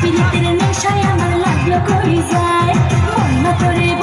পিরিতের নেশায় আমার লাগল করি যায় মন করে